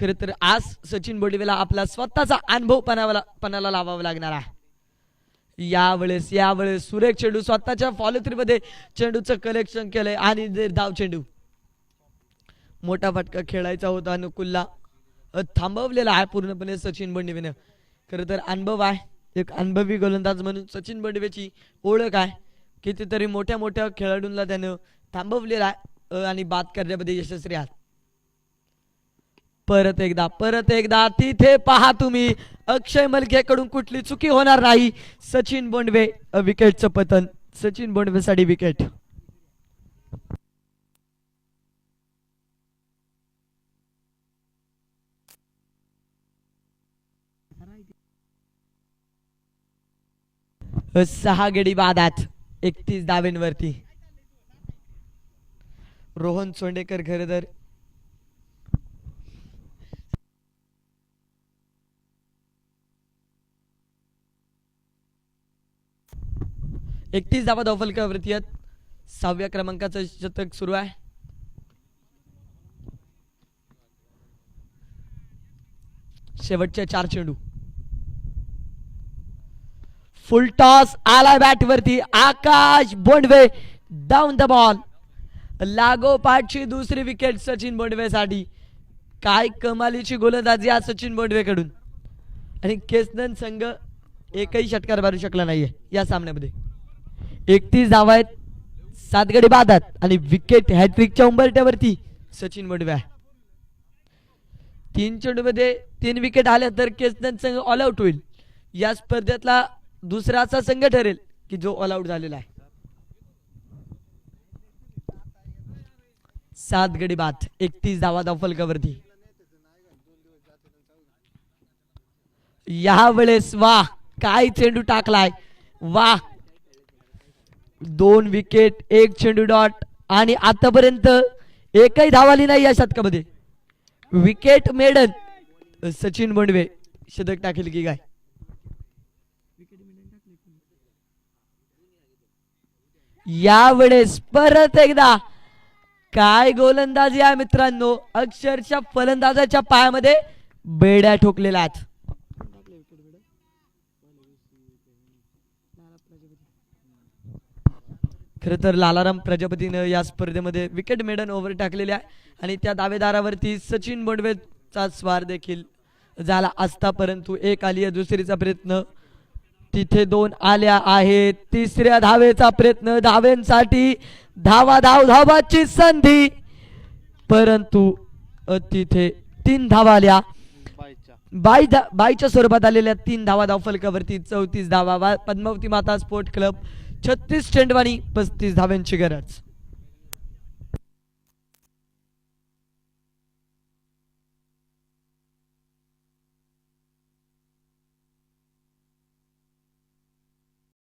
खर तर आज सचिन बोडवेला आपला स्वतःचा अनुभव पणाला पणाला लावावा लागणार आहे. यावेळेस यावेळेस सुरेख चेंडू स्वतःच्या फॉलो थ्री मध्ये चेंडूचं कलेक्शन केलंय. आणि धाव चेंडू. मोठा फटका खेळायचा होता अनुकुलला. थांबवलेला आहे पूर्णपणे सचिन बंडवेनं. खरं तर अनुभव आहे. एक अनुभवी गोलंदाज म्हणून सचिन बंडवेची ओळख आहे. कितीतरी मोठ्या मोठ्या खेळाडूंना त्यानं थांबवलेला आहे. आणि बाद करण्यामध्ये यशस्वी आहात. परत एकदा परत एकदा तिथे पहा तुम्ही. अक्षय मलकेकडून कुठली चुकी होणार नाही. सचिन बोंडवे विकेटचं पतन. सचिन बोंडवेसाठी विकेट. सहा गडी बादात एकतीस धावेंवरती रोहन सोंडेकर खरं तर एकतीस धावा धावफलकावरती आहेत. सहाव्या क्रमांकाचं शतक सुरू आहे. शेवटच्या चार चेंडू. फुल टॉस आला बॅट वरती. Akash Bondwe down the ball लागोपाठची दुसरी विकेट सचिन बोंडवेसाठी. काय कमालीची गोलंदाजी आज सचिन बोंडवेकडून. आणि केसनन संघ एकही षटकार मारू शकला नाहीये या सामन्यामध्ये. एकतीस धावा आहेत सात गडी बाधात आणि विकेट हॅट्रिकच्या उंबरट्यावरती सचिन वडव्या तीन चेंडूमध्ये तीन विकेट आल्या तर केसनन संघ ऑल आउट होईल. या स्पर्धेतला दुसरा असा संघ ठरेल की जो ऑल आउट झालेला आहे. सात गडी बाद एकतीस धावा धावफलकावरती. यावेळेस वा काय चेंडू टाकलाय. वा दोन विकेट एक चेंडू डॉट आणि आतापर्यंत एकही धावाली नाही या शतकामध्ये. विकेट मेडन सचिन बोंडवे शतक टाकेल की काय? यावेळेस परत एकदा काय गोलंदाजी आहे मित्रांनो? अक्षरशः फलंदाजाच्या पायामध्ये बेड्या ठोकलेल्या आहेत. खर तर लालाराम प्रजापतीनं या स्पर्धेमध्ये विकेट मेडन ओव्हर टाकलेली आहे. आणि त्या दावेदारावरती सचिन बोंडवेचा स्वार देखील झाला असता परंतु एक आली आहे दुसरीचा प्रयत्न. तिथे दोन आल्या आहेत. तिसऱ्या धावेचा प्रयत्न धावेंसाठी. धावा धाव धावाची संधी. परंतु तिथे तीन धावा आल्या. बाई धा बाईच्या स्वरूपात आलेल्या तीन धावा धाव फलकावरती चौतीस धावा. पद्मावती माता स्पोर्ट क्लब छत्तीस चेंडवानी पस्तीस धाव्यांची गरज.